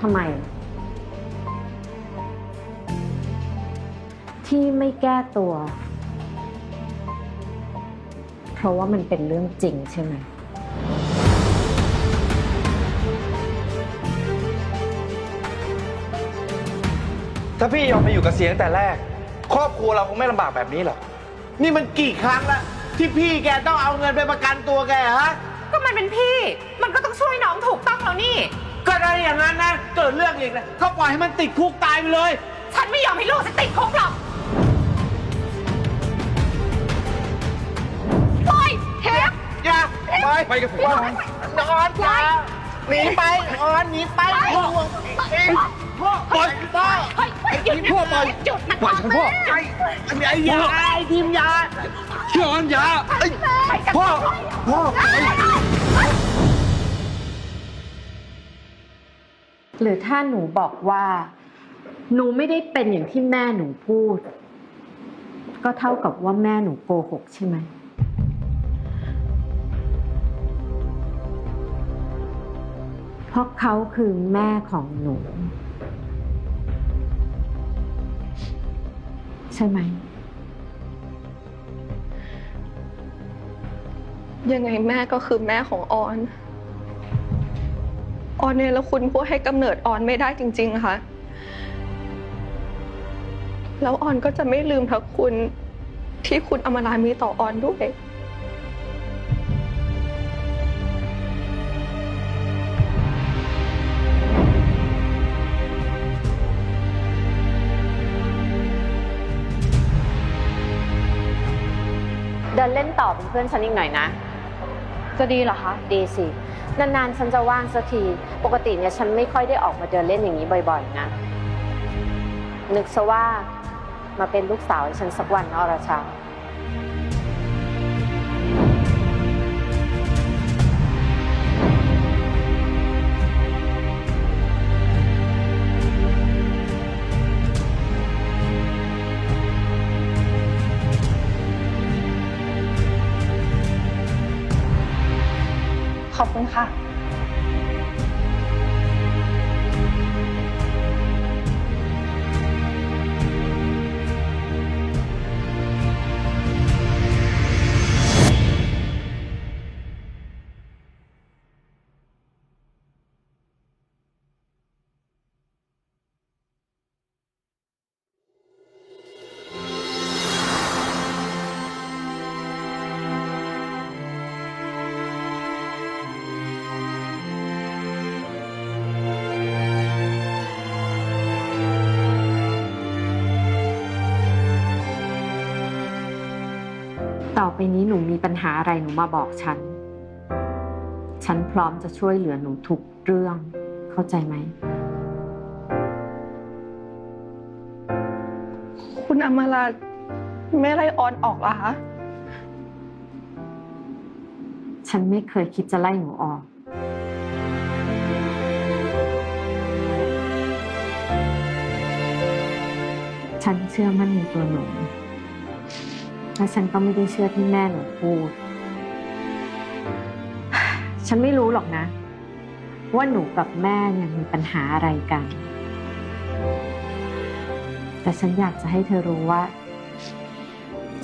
ทำไม ที่ไม่แก้ตัว เพราะว่ามันเป็นเรื่องจริงใช่ไหมถ้าพี่ยอมไปอยู่กับเสียงแต่แรก ครอบครัวเราคงไม่ลำบากแบบนี้หรอกนี่มันกี่ครั้งแล้วที่พี่แกต้องเอาเงินไปประกันตัวแกฮะ ก็มันเป็นพี่ มันก็ต้องช่วยน้องถูกต้องแล้วนี่ก็ได้ อย่างนั้นนะ เกิดเรื่องอีกนะก็ปล่อยให้มันติดคุกตายไปเลย ฉันไม่ยอมให้ลูกฉันติดคุกหรอกปล่อยเทปอย่าไปไปกับผมนอนนอนอย่าหนีไปออนหนีไปพ่อพ่อปล่อยพ่อเฮ้ยหยุดนะพ่อปล่อยหยุดนะปล่อยฉันพ่อไอ้ไอ้ยาไอ้ทีมยาเชื่ออันยาเอ้ยไปกันพ่อพ่อ หรือถ้าหนูบอกว่า หนูไม่ได้เป็นอย่างที่แม่หนูพูด ก็เท่ากับว่าแม่หนูโกหกใช่ไหม เพราะเขาคือแม่ของหนู ใช่ไหม ยังไงแม่ก็คือแม่ของออน ออนเนี่ยแล้วคุณผู้ให้กำเนิดออนไม่ได้จริง ๆ ค่ะ แล้วออนก็จะไม่ลืมพระคุณที่คุณอมรามีต่อออนด้วย เดินเล่นต่อเป็นเพื่อนฉันอีกหน่อยนะ จะดีเหรอคะ ดีสิ นานๆ ฉันจะว่างสักที ปกติเนี่ยฉันไม่ค่อยได้ออกมาเดินเล่นอย่างนี้บ่อยๆนะ นึกซะว่ามาเป็นลูกสาวให้ฉันสักวันนะอรชา ขอบคุณค่ะ ต่อไปนี้หนูมีปัญหาอะไรหนูมาบอกฉัน ฉันพร้อมจะช่วยเหลือหนูทุกเรื่อง เข้าใจไหม คุณอมราไม่ไล่ออนออกเหรอคะ ฉันไม่เคยคิดจะไล่หนูออก ฉันเชื่อมั่นในตัวหนู และฉันก็ไม่ได้เชื่อที่แม่หนูพูด ฉันไม่รู้หรอกนะ ว่าหนูกับแม่เนี่ยมีปัญหาอะไรกัน แต่ฉันอยากจะให้เธอรู้ว่า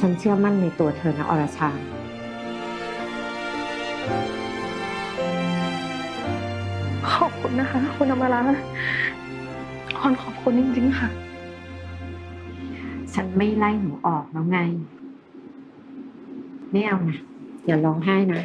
ฉันเชื่อมั่นในตัวเธอนะอรชา ขอบคุณนะคะ คุณอมราออนขอบคุณจริงๆค่ะ ฉันไม่ไล่หนูออกแล้วไง ไม่เอานะอย่าร้องไห้นะ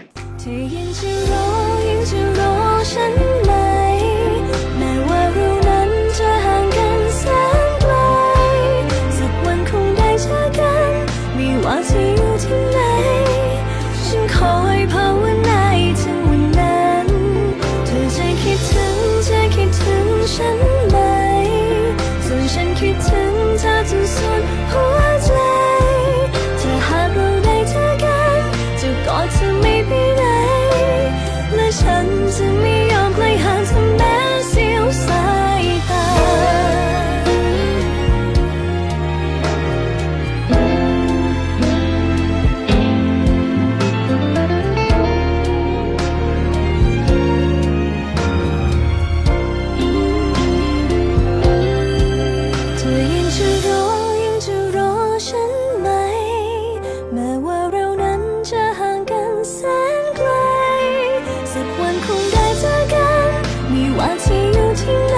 you.